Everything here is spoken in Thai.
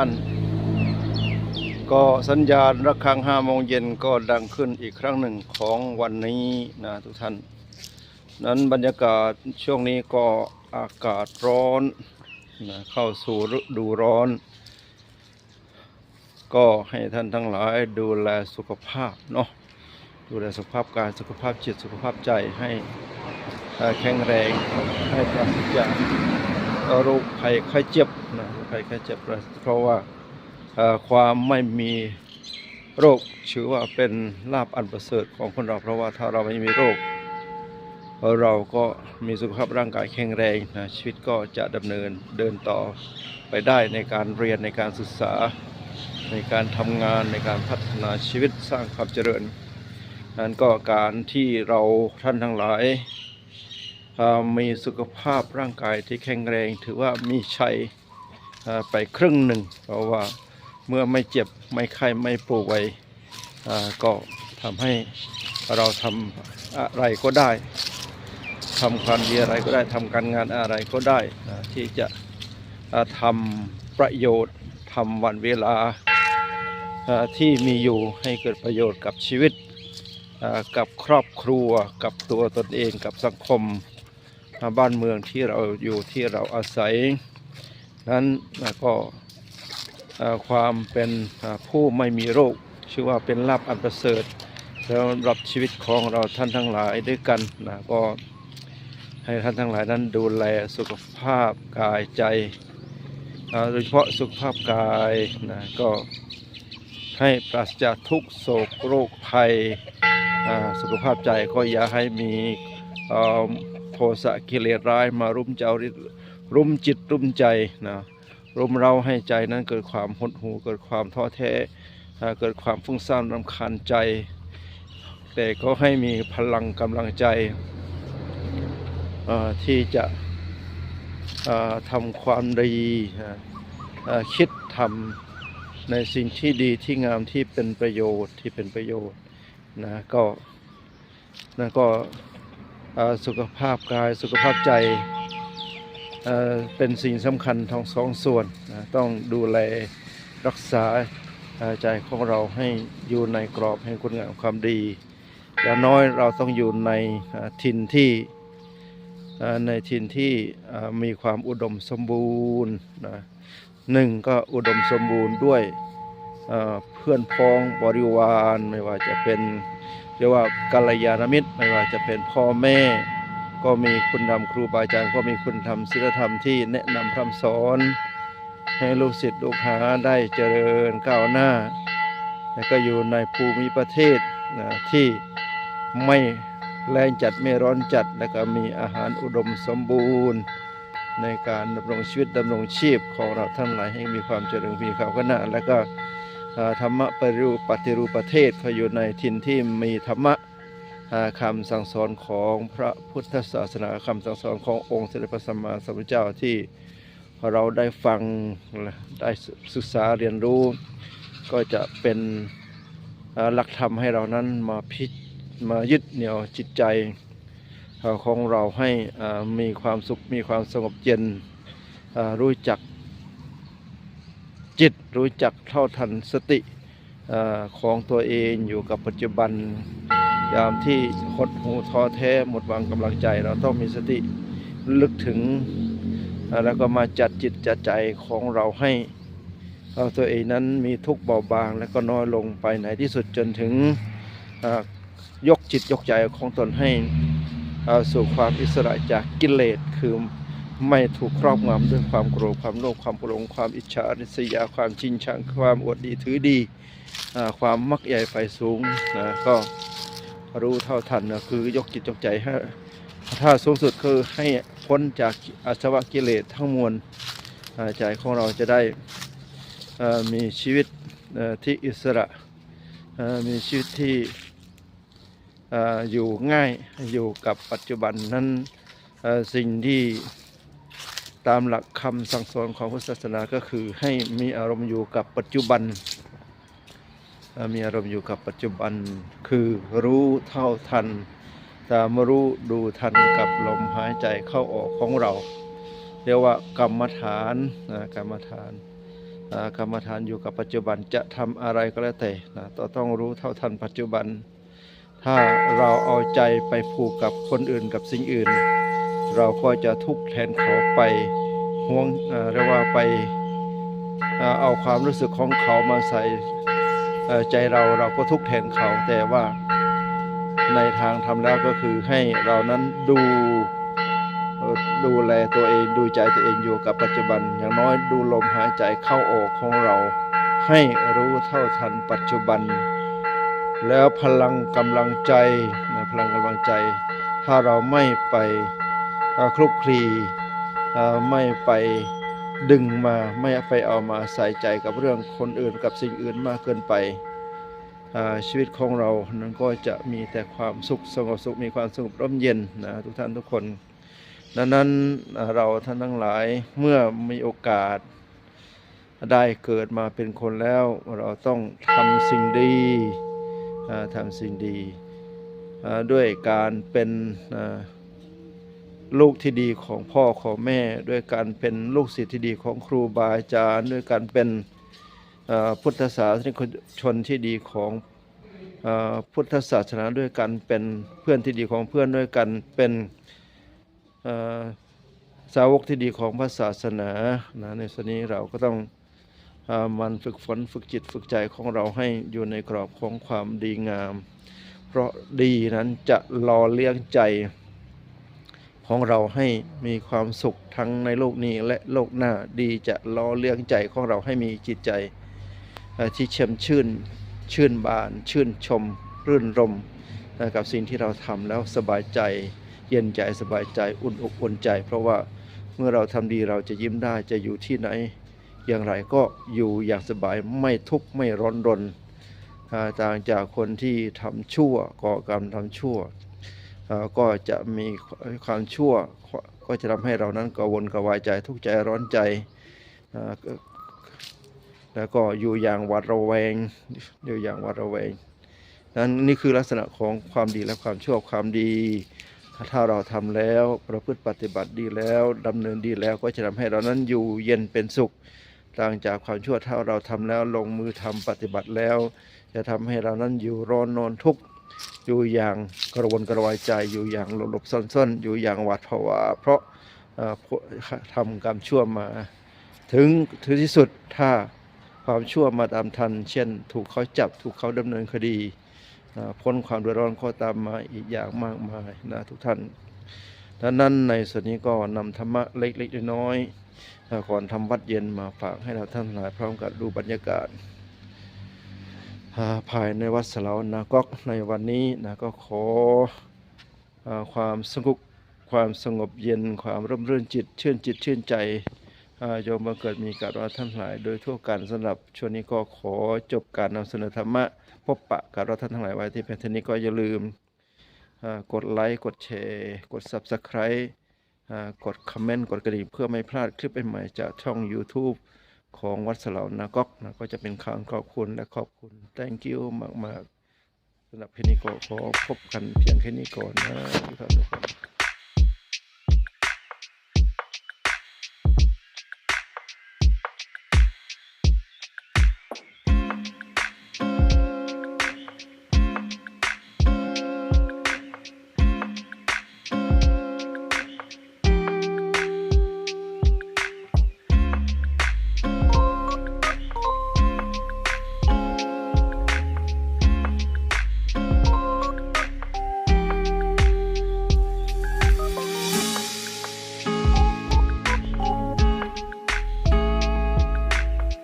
ท่านก็สัญญาณระฆังห้าโมงเย็นก็ดังขึ้นอีกครั้งหนึ่งของวันนี้นะทุกท่าน นั้นบรรยากาศช่วงนี้ก็อากาศร้อนนะเข้าสู่ฤดูร้อน ก็ให้ท่านทั้งหลายดูแลสุขภาพเนาะดูแลสุขภาพกายสุขภาพจิตสุขภาพใจให้แข็งแรงให้ปราศจาก โรคภัยไข้เจ็บนะโรคภัยไข้เจ็บเพราะว่าความไม่มีโรคถือว่าเป็นลาภอันประเสริฐของคนเรา เพราะว่าถ้าเราไม่มีโรค เราก็มีสุขภาพร่างกายแข็งแรงนะชีวิตก็จะดำเนินเดินต่อไปได้ในการเรียนในการศึกษา ในการทำงานในการพัฒนาชีวิตสร้างความเจริญ นั้นก็การที่เราท่านทั้งหลาย มีสุขภาพร่างกายที่แข็งแรง ถือว่ามีชัยไปครึ่งหนึ่ง เพราะว่าเมื่อไม่เจ็บไม่ไข้ไม่ป่วยก็ทำให้เราทำอะไรก็ได้ทำความดีอะไรก็ได้ทำการงานอะไรก็ได้ที่จะทำประโยชน์ทำวันเวลาที่มีอยู่ให้เกิดประโยชน์กับชีวิตกับครอบครัวกับตัวตนเองกับสังคม บ้านเมืองที่เราอยู่ที่เราอาศัย นั้นนะก็ความเป็นผู้ไม่มีโรค ชื่อว่าเป็นลาภอันประเสริฐสำหรับชีวิตของเราท่านทั้งหลายด้วยกันนะก็ให้ท่านทั้งหลายนั้นดูแลสุขภาพกายใจโดยเฉพาะสุขภาพกายนะก็ให้ปราศจากทุกโศกโรคภัยสุขภาพใจก็อย่าให้มีเอ่อ โทสะกิเลสร้ายมารุมเจ้ารุมจิตรุมใจนะรุมเราให้ใจนั้นเกิดความหดหู่เกิดความท้อแท้เกิดความฟุ้งซ่านรำคาญใจ แต่ก็ให้มีพลังกำลังใจที่จะทำความดีคิดทำในสิ่งที่ดีที่งามที่เป็นประโยชน์ที่เป็นประโยชน์นะก็นะก็ สุขภาพกายสุขภาพใจเเป็นสิ่งสำคัญทั้งสองส่วนนะต้องดูแลรักษาใจของเราให้อยู่ในกรอบแห่งคุณงามความดีอย่างน้อยเราต้องอยู่ในเอ่อถิ่นที่ในถิ่นที่มีความอุดมสมบูรณ์นะหนึ่งก็อุดมสมบูรณ์ด้วยเพื่อนพ้องบริวารไม่ว่าจะเป็น เรียกว่ากัลยาณมิตรไม่ว่าจะเป็นพ่อแม่ ก็มีคุณธรรมครูบาอาจารย์ก็มีคุณธรรมศีลธรรมที่แนะนำพร่ำสอน ให้ลูกศิษย์ลูกหาได้เจริญก้าวหน้า และก็อยู่ในภูมิประเทศนะที่ไม่แรงจัดไม่ร้อนจัด และก็มีอาหารอุดมสมบูรณ์ ในการดำรงชีวิตดำรงชีพของเราทั้งหลายให้มีความเจริญมีข่าวขนาและก็ ธรรมะปริรูปปฏิรูปประเทศเขาอยู่ในถิ่นที่มีธรรมะอ่าคำสั่งสอนของพระพุทธศาสนาคำสั่งสอนขององค์เสด็จพระสัมมาสัมพุทธเจ้าที่เราได้ฟังได้ศึกษาเรียนรู้ ก็จะเป็นหลักธรรมให้เรานั้นมาพิจมายึดเหนี่ยวจิตใจของเราให้มีความสุขมีความสงบเย็นรู้จัก จิตรู้จักเท่าทันสติของตัวเองอยู่กับปัจจุบัน ยามที่หดหูท้อแท้หมดหวังกำลังใจ เราต้องมีสติลึกถึง แล้วก็มาจัดจิตจัดใจของเราให้เอาตัวเองนั้นมีทุกข์เบาบาง แล้วก็น้อยลงไปไหนที่สุดจนถึงยกจิตยกใจของตนให้สู่ความอิสระจากกิเลสคือ ไม่ถูกครอบงำด้วยความโกรธความโลภความโกรงความอิจฉาริษยาความชิงชังความอวดดีถือดีความมักใหญ่ไฟสูงนะก็รู้เท่าทันนะคือยกจิตยกใจให้ถ้าสูงสุดคือให้พ้นจากอาสวะกิเลสทั้งมวลใจของเราจะได้มีชีวิตที่อิสระมีชีวิตที่อยู่ง่ายอยู่กับปัจจุบันนั้นสิ่งที่ ตามหลักคำสั่งสอนของพุทธศาสนาก็คือให้มีอารมณ์อยู่กับปัจจุบัน มีอารมณ์อยู่กับปัจจุบัน คือรู้เท่าทัน ตามรู้ดูทันกับลมหายใจเข้าออกของเรา เรียกว่ากรรมฐานนะกรรมฐานกรรมฐานอยู่กับปัจจุบันจะทำอะไรก็แล้วแต่นะตต้องรู้เท่าทันปัจจุบัน ถ้าเราเอาใจไปผูกกับคนอื่นกับสิ่งอื่น เราก็จะทุกข์แทนเขาไปห่วงเรียกว่าไปเอาความรู้สึกของเขามาใส่ใจเราเราก็ทุกข์แทนเขาแต่ว่าในทางทำแล้วก็คือให้เรานั้นดูดูแลตัวเองดูใจตัวเองอยู่กับปัจจุบัน อย่างน้อยดูลมหายใจเข้าออกของเรา ให้รู้เท่าทันปัจจุบัน แล้วพลังกำลังใจนะพลังกำลังใจ ถ้าเราไม่ไป คลุกคลีไม่ไปดึงมาไม่ไปเอามาใส่ใจกับเรื่องคนอื่นกับสิ่งอื่นมากเกินไป ชีวิตของเรานั้นก็จะมีแต่ความสุขสงบสุขมีความสงบร่มเย็นนะทุกท่านทุกคน ดังนั้นเราท่านทั้งหลายเมื่อมีโอกาสได้เกิดมาเป็นคนแล้ว เราต้องทำสิ่งดีทำสิ่งดีด้วยการเป็น ลูกที่ดีของพ่อของแม่ ด้วยการเป็นลูกศิษย์ที่ดีของครูบาอาจารย์ ด้วยการเป็นพุทธศาสนิกชนที่ดีของอพุทธศาสนาด้วยกันเป็นเพื่อนที่ดีของเพื่อนด้วยกันเป็นสาวกที่ดีของพระศาสนานะในสนี้เราก็ต้องอมันฝึกฝนฝึกจิตฝึกใจของเราให้อยู่ในกรอบของความดีงาม เพราะดีนั้นจะหล่อเลี้ยงใจ ของเราให้มีความสุขทั้งในโลกนี้และโลกหน้าดีจะล่อเลี้ยงใจของเราให้มีจิตใจที่เช่มชื่นชื่นบาน ชื่นชม รื่นรมกับสิ่งที่เราทำแล้วสบายใจเย็นใจสบายใจอุ่นอกอุ่นใจ เพราะว่าเมื่อเราทำดีเราจะยิ้มได้จะอยู่ที่ไหน อย่างไรก็อยู่อย่างสบายไม่ทุกข์ไม่ร้อนรนอ่าต่างจากคนที่ทำชั่วก่อกรรมทำชั่ว ก็จะมีความชั่วก็จะทำให้เรานั้นกังวลกระวายใจทุกข์ใจร้อนใจ แล้วก็อยู่อย่างหวาดระแวงอยู่อย่างหวาดระแวงนั้นนี่คือลักษณะของความดีและความชั่วความดี ถ้าเราทำแล้วประพฤติปฏิบัติดีแล้วดำเนินดีแล้วก็จะทำให้เรานั้นอยู่เย็นเป็นสุขต่างจากความชั่วถ้าเราทำแล้วลงมือทำปฏิบัติแล้ว จะทำให้เรานั้นอยู่ร้อนนอนทุกข์ อยู่อย่างกระวนกระวายใจอยู่อย่างหลบหลบซ่อนซ่อยู่อย่างหวาดผวา เพราะเอ่อพวกทำกรรมชั่วมา ถึงถึงที่สุดถ้าความชั่วมาตามทัน เช่น ถูกเขาจับถูกเขาดำเนินคดีพ้นความเดือดร้อนก็ตามมาอีกอย่างมากมายนะทุกท่านดังนั้นในส่วนนี้ก็นำธรรมะเล็กๆน้อยๆก่อนทำวัดเย็นมาฝากให้เราท่านหลายพร้อมกับดูบรรยากาศ ภายในวัดสลาวนาก๊อกในวันนี้นะก็ขออความสงบความสงบเย็นความร่มรื่นจิตชื่นจิตชื่นใจโยมบังเกิดมีการว่าท่านหลาย โดยทั่วกันสำหรับช่วงนี้ก็ขอจบการนำเสนอธรรมะ พบปะกับเราท่านทั้งหลายไว้ที่เพียงเท่านี้ก็อย่าลืมกดไลค์กดแชร์กด Subscribe กดคอมเมนต์กดกระดิ่งเพื่อไม่พลาดคลิปใหม่ๆจากช่อง YouTube ของวัดสลาวนาก๊อกนะก็จะเป็นคำขอบคุณและขอบคุณ thank you มากๆสำหรับเพนี้ก็ขอพบกันเพียงแค่นี้ก่อนนะทุกท่าน